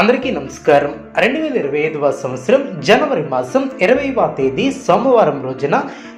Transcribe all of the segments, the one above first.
అందరికీ నమస్కారం. రెండు వేల ఇరవై ఐదవ సంవత్సరం జనవరి మాసం ఇరవైవ తేదీ సోమవారం రోజున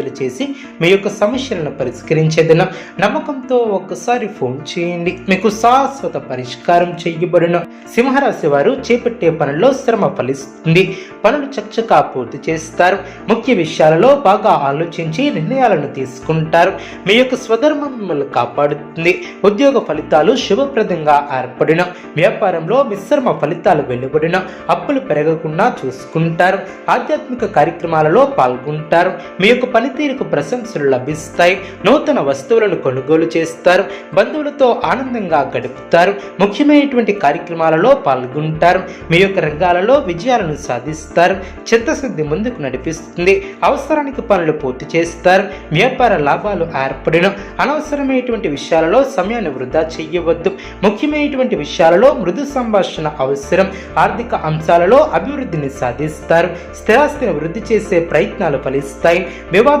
పూజలు చేసి మీ యొక్క సమస్యలను పరిష్కరించేదన. నమ్మకంతో ఒక్కసారి ఫోన్ చేయండి. మీకు శాశ్వత పరిష్కారం చేయబడిన. సింహరాశి వారు చేపట్టే పనుల్లో శ్రమ ఫలిస్తుంది. పనులు చక్కగా పూర్తి చేస్తారు. ముఖ్య విషయాలలో బాగా ఆలోచించి నిర్ణయాలను తీసుకుంటారు. మీ యొక్క స్వధర్మం మిమ్మల్ని కాపాడుతుంది. ఉద్యోగ ఫలితాలు శుభప్రదంగా ఏర్పడిన. వ్యాపారంలో మిశ్రమ ఫలితాలు వెలువడిన. అప్పులు పెరగకుండా చూసుకుంటారు. ఆధ్యాత్మిక కార్యక్రమాలలో పాల్గొంటారు. మీ యొక్క పని పనితీరుకు ప్రశంసలు లభిస్తాయి. నూతన వస్తువులను కొనుగోలు చేస్తారు. బంధువులతో ఆనందంగా గడుపుతారు. ముఖ్యమైనటువంటి కార్యక్రమాలలో పాల్గొంటారు. మీ యొక్క రంగాలలో విజయాలను సాధిస్తారు. చిత్తశుద్ధి ముందుకు నడిపిస్తుంది. అవసరానికి పనులు పూర్తి చేస్తారు. వ్యాపార లాభాలు ఏర్పడిన. అనవసరమైనటువంటి విషయాలలో సమయాన్ని వృధా చేయవద్దు. ముఖ్యమైనటువంటి విషయాలలో మృదు సంభాషణ అవసరం. ఆర్థిక అంశాలలో అభివృద్ధిని సాధిస్తారు. స్థిరాస్తిని వృద్ధి చేసే ప్రయత్నాలు ఫలిస్తాయి.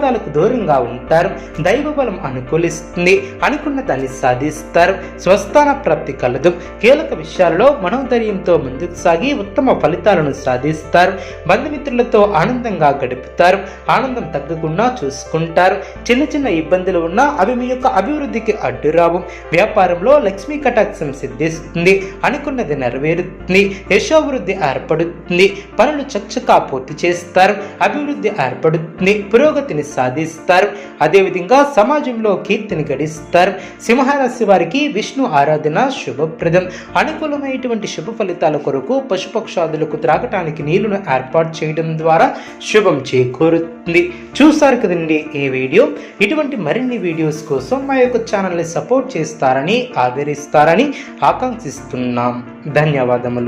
వివాదాలకు దూరంగా ఉంటారు. దైవ బలం అనుకూలిస్తుంది. అనుకున్న దాన్ని సాధిస్తారు. స్వస్థాన ప్రాప్తి కలదు. కీలక విషయాలలో మనోధైర్యంతో ముందుకు సాగి ఉత్తమ ఫలితాలను సాధిస్తారు. బంధుమిత్రులతో ఆనందంగా గడుపుతారు. ఆనందం తగ్గకుండా చూసుకుంటారు. చిన్న చిన్న ఇబ్బందులు ఉన్నా అవి మీ యొక్క అభివృద్ధికి అడ్డురావు. వ్యాపారంలో లక్ష్మీ కటాక్షం సిద్ధిస్తుంది. అనుకున్నది నెరవేరుతుంది. యశోభివృద్ధి ఏర్పడుతుంది. పనులు చక్కగా పూర్తి చేస్తారు. అభివృద్ధి ఏర్పడుతుంది. పురోగతిని సాధిస్తారు. అదేవిధంగా సమాజంలో కీర్తిని గడిస్తారు. సింహరాశి వారికి విష్ణు ఆరాధన శుభప్రదం. అనుకూలమైనటువంటి శుభ ఫలితాల కొరకు పశుపక్షాదులకు త్రాగటానికి నీళ్ళను ఏర్పాటు చేయడం ద్వారా శుభం చేకూరుతుంది. చూసారు కదండి ఈ వీడియో? ఇటువంటి మరిన్ని వీడియోస్ కోసం మా యొక్క ఛానల్ని సపోర్ట్ చేస్తారని ఆదరిస్తారని ఆకాంక్షిస్తున్నాం. ధన్యవాదములు.